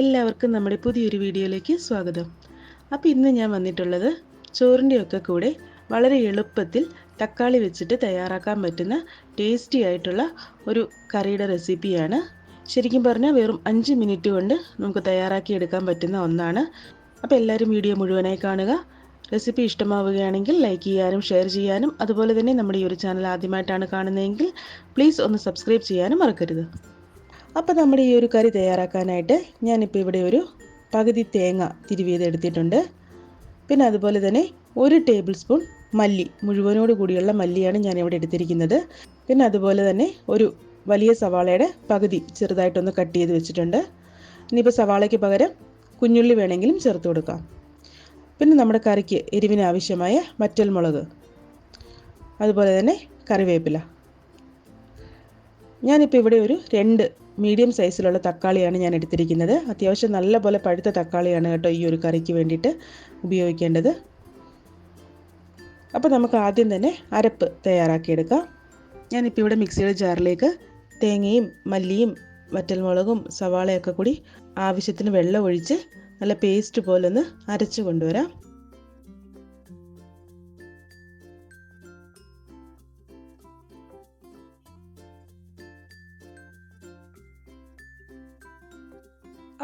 എല്ലാവർക്കും നമ്മുടെ പുതിയൊരു വീഡിയോയിലേക്ക് സ്വാഗതം. അപ്പോൾ ഇന്ന് ഞാൻ വന്നിട്ടുള്ളത് ചോറിന്റെയൊക്കെ കൂടെ വളരെ എളുപ്പത്തിൽ തക്കാളി വെച്ചിട്ട് തയ്യാറാക്കാൻ പറ്റുന്ന ടേസ്റ്റി ആയിട്ടുള്ള ഒരു കറിയുടെ റെസിപ്പിയാണ്. ശരിക്കും പറഞ്ഞാൽ വെറും അഞ്ച് മിനിറ്റ് കൊണ്ട് നമുക്ക് തയ്യാറാക്കി എടുക്കാൻ പറ്റുന്ന ഒന്നാണ്. അപ്പോൾ എല്ലാവരും വീഡിയോ മുഴുവനായി കാണുക. റെസിപ്പി ഇഷ്ടമാവുകയാണെങ്കിൽ ലൈക്ക് ചെയ്യാനും ഷെയർ ചെയ്യാനും അതുപോലെ തന്നെ നമ്മുടെ ഈ ഒരു ചാനൽ ആദ്യമായിട്ടാണ് കാണുന്നതെങ്കിൽ പ്ലീസ് ഒന്ന് സബ്സ്ക്രൈബ് ചെയ്യാനും മറക്കരുത്. അപ്പോൾ നമ്മുടെ ഈ ഒരു കറി തയ്യാറാക്കാനായിട്ട് ഞാനിപ്പോൾ ഇവിടെ ഒരു പകുതി തേങ്ങ തിരുവിയത് എടുത്തിട്ടുണ്ട്. പിന്നെ അതുപോലെ തന്നെ ഒരു ടേബിൾ സ്പൂൺ മല്ലി മുഴുവനോട് കൂടിയുള്ള മല്ലിയാണ് ഞാൻ ഇവിടെ എടുത്തിരിക്കുന്നത്. പിന്നെ അതുപോലെ തന്നെ ഒരു വലിയ സവാളയുടെ പകുതി ചെറുതായിട്ടൊന്ന് കട്ട് ചെയ്ത് വെച്ചിട്ടുണ്ട്. ഇനിയിപ്പോൾ സവാളയ്ക്ക് പകരം കുഞ്ഞുള്ളി വേണമെങ്കിലും ചേർത്ത് കൊടുക്കാം. പിന്നെ നമ്മുടെ കറിക്ക് എരിവിന് ആവശ്യമായ മുളക് അതുപോലെ തന്നെ കറിവേപ്പില. ഞാനിപ്പോൾ ഇവിടെ ഒരു രണ്ട് മീഡിയം സൈസിലുള്ള തക്കാളിയാണ് ഞാൻ എടുത്തിരിക്കുന്നത്. അത്യാവശ്യം നല്ല പോലെ പഴുത്ത തക്കാളിയാണ് കേട്ടോ ഈ ഒരു കറിക്ക് വേണ്ടിയിട്ട് ഉപയോഗിക്കേണ്ടത്. അപ്പോൾ നമുക്ക് ആദ്യം തന്നെ അരപ്പ് തയ്യാറാക്കിയെടുക്കാം. ഞാനിപ്പോൾ ഇവിടെ മിക്സിയുടെ ജാറിലേക്ക് തേങ്ങയും മല്ലിയും വറ്റൽമുളകും സവാളയൊക്കെ കൂടി ആവശ്യത്തിന് വെള്ളം ഒഴിച്ച് നല്ല പേസ്റ്റ് പോലെ ഒന്ന് അരച്ചു കൊണ്ടുവരാം.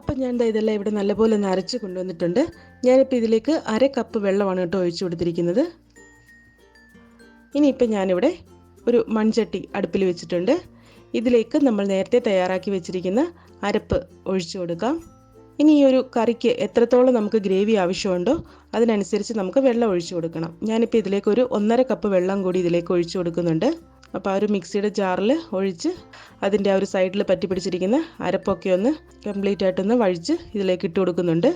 അപ്പം ഞാൻ ദാ ഇതെല്ലാം ഇവിടെ നല്ലപോലെ ഒന്ന് അരച്ച് കൊണ്ടുവന്നിട്ടുണ്ട്. ഞാനിപ്പോൾ ഇതിലേക്ക് അര കപ്പ് വെള്ളമാണ് കേട്ടോ ഒഴിച്ചു കൊടുത്തിരിക്കുന്നത്. ഇനിയിപ്പോൾ ഞാനിവിടെ ഒരു മൺചട്ടി അടുപ്പിൽ വെച്ചിട്ടുണ്ട്. ഇതിലേക്ക് നമ്മൾ നേരത്തെ തയ്യാറാക്കി വെച്ചിരിക്കുന്ന അരപ്പ് ഒഴിച്ചു കൊടുക്കാം. ഇനി ഈ ഒരു കറിക്ക് എത്രത്തോളം നമുക്ക് ഗ്രേവി ആവശ്യമുണ്ടോ അതിനനുസരിച്ച് നമുക്ക് വെള്ളം ഒഴിച്ചു കൊടുക്കണം. ഞാനിപ്പോൾ ഇതിലേക്ക് ഒരു ഒന്നര കപ്പ് വെള്ളം കൂടി ഇതിലേക്ക് ഒഴിച്ചു കൊടുക്കുന്നുണ്ട്. അപ്പോൾ ആ ഒരു മിക്സിയുടെ ജാറിൽ ഒഴിച്ച് അതിന്റെ ആ ഒരു സൈഡിൽ പറ്റി പിടിച്ചിരിക്കുന്ന അരപ്പൊക്കെ ഒന്ന് കംപ്ലീറ്റ് ആയിട്ടൊന്ന് വഴിച്ച് ഇതിലേക്ക് ഇട്ട് കൊടുക്കുന്നുണ്ട്.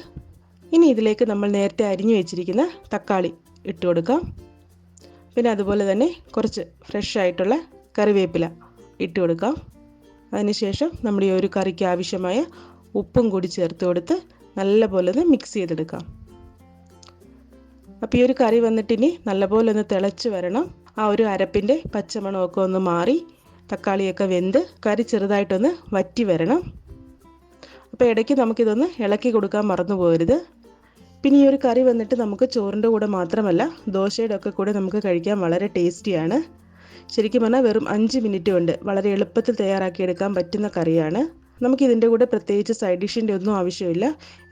ഇനി ഇതിലേക്ക് നമ്മൾ നേരത്തെ അരിഞ്ഞു വെച്ചിരിക്കുന്ന തക്കാളി ഇട്ട് കൊടുക്കാം. പിന്നെ അതുപോലെ തന്നെ കുറച്ച് ഫ്രഷ് ആയിട്ടുള്ള കറിവേപ്പില ഇട്ട് കൊടുക്കാം. അതിനുശേഷം നമ്മൾ ഈ ഒരു കറിക്ക് ആവശ്യമായ ഉപ്പും കൂടി ചേർത്ത് കൊടുത്ത് നല്ലപോലെ ഒന്ന് മിക്സ് ചെയ്തെടുക്കാം. അപ്പോൾ ഈ ഒരു കറി വന്നിട്ട് ഇനി നല്ലപോലെ ഒന്ന് തിളച്ച് വരണം. ആ ഒരു അരപ്പിന്റെ പച്ചമണമൊക്കെ ഒന്ന് മാറി തക്കാളിയൊക്കെ വെന്ത് കറി ചെറുതായിട്ടൊന്ന് വറ്റി വരണം. അപ്പോൾ ഇടയ്ക്ക് നമുക്കിതൊന്ന് ഇളക്കി കൊടുക്കാൻ മറന്നു പോകരുത് പിന്നെ ഈ ഒരു കറി വന്നിട്ട് നമുക്ക് ചോറിന്റെ കൂടെ മാത്രമല്ല ദോശയുടെ ഒക്കെ കൂടെ നമുക്ക് കഴിക്കാൻ വളരെ ടേസ്റ്റിയാണ്. ശരിക്കും പറഞ്ഞാൽ വെറും അഞ്ച് മിനിറ്റ് കൊണ്ട് വളരെ എളുപ്പത്തിൽ തയ്യാറാക്കിയെടുക്കാൻ പറ്റുന്ന കറിയാണ്. നമുക്കിതിന്റെ കൂടെ പ്രത്യേകിച്ച് സൈഡ് ഡിഷിന്റെ ഒന്നും ആവശ്യമില്ല.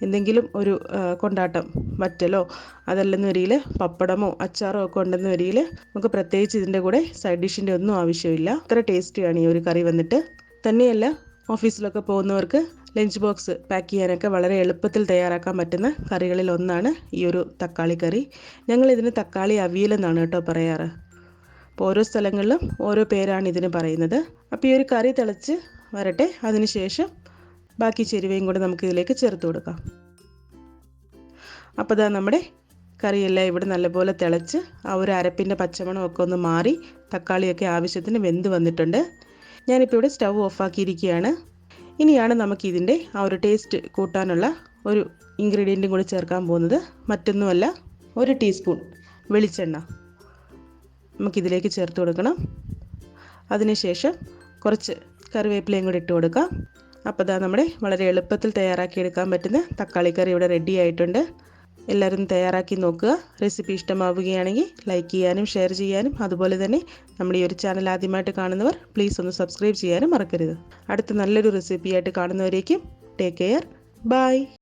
എന്തെങ്കിലും ഒരു കൊണ്ടാട്ടം വറ്റലോ അതല്ലെന്ന് വരിയിൽ പപ്പടമോ അച്ചാറോ ഒക്കെ ഉണ്ടെന്ന് വരിയിൽ നമുക്ക് പ്രത്യേകിച്ച് ഇതിന്റെ കൂടെ സൈഡ് ഡിഷിന്റെ ഒന്നും ആവശ്യമില്ല. അത്ര ടേസ്റ്റിയാണ് ഈ ഒരു കറി വന്നിട്ട്. തന്നെയല്ല ഓഫീസിലൊക്കെ പോകുന്നവർക്ക് ലഞ്ച് ബോക്സ് പാക്ക് ചെയ്യാനൊക്കെ വളരെ എളുപ്പത്തിൽ തയ്യാറാക്കാൻ പറ്റുന്ന കറികളിൽ ഒന്നാണ് ഈ ഒരു തക്കാളി കറി. ഞങ്ങൾ ഇതിന് തക്കാളി അവിയലെന്നാണ് കേട്ടോ പറയാറ്. അപ്പോൾ ഓരോ സ്ഥലങ്ങളിലും ഓരോ പേരാണ് ഇതിന് പറയുന്നത്. അപ്പോൾ ഈ ഒരു കറി തിളച്ച് വരട്ടെ. അതിനുശേഷം ബാക്കി ചെരുവയും കൂടെ നമുക്ക് ഇതിലേക്ക് ചേർത്ത് കൊടുക്കാം. അപ്പോൾ ഇതാ നമ്മുടെ കറിയെല്ലാം ഇവിടെ നല്ലപോലെ തിളച്ച് ആ ഒരു അരപ്പിന്റെ പച്ചമണമൊക്കെ ഒന്ന് മാറി തക്കാളിയൊക്കെ ആവശ്യത്തിന് വെന്ത് വന്നിട്ടുണ്ട്. ഞാനിപ്പോൾ ഇവിടെ സ്റ്റൗ ഓഫാക്കിയിരിക്കുകയാണ് ഇനിയാണ് നമുക്കിതിന്റെ ആ ഒരു ടേസ്റ്റ് കൂട്ടാനുള്ള ഒരു ഇൻഗ്രീഡിയന്റും കൂടി ചേർക്കാൻ പോകുന്നത്. മറ്റൊന്നുമല്ല ഒരു ടീസ്പൂൺ വെളിച്ചെണ്ണ നമുക്കിതിലേക്ക് ചേർത്ത് കൊടുക്കണം. അതിനുശേഷം കുറച്ച് കറിവേപ്പിലയും കൂടി ഇട്ട് കൊടുക്കാം. അപ്പോൾ ഇതാ നമ്മുടെ വളരെ എളുപ്പത്തിൽ തയ്യാറാക്കിയെടുക്കാൻ പറ്റുന്ന തക്കാളി കറി ഇവിടെ റെഡി ആയിട്ടുണ്ട്. എല്ലാവരും തയ്യാറാക്കി നോക്കുക. റെസിപ്പി ഇഷ്ടമാവുകയാണെങ്കിൽ ലൈക്ക് ചെയ്യാനും ഷെയർ ചെയ്യാനും അതുപോലെ തന്നെ നമ്മുടെ ഈ ഒരു ചാനൽ ആദ്യമായിട്ട് കാണുന്നവർ പ്ലീസ് ഒന്ന് സബ്സ്ക്രൈബ് ചെയ്യാനും മറക്കരുത്. അടുത്ത നല്ലൊരു റെസിപ്പിയായിട്ട് കാണുന്നവരേക്കും ടേക്ക് കെയർ ബൈ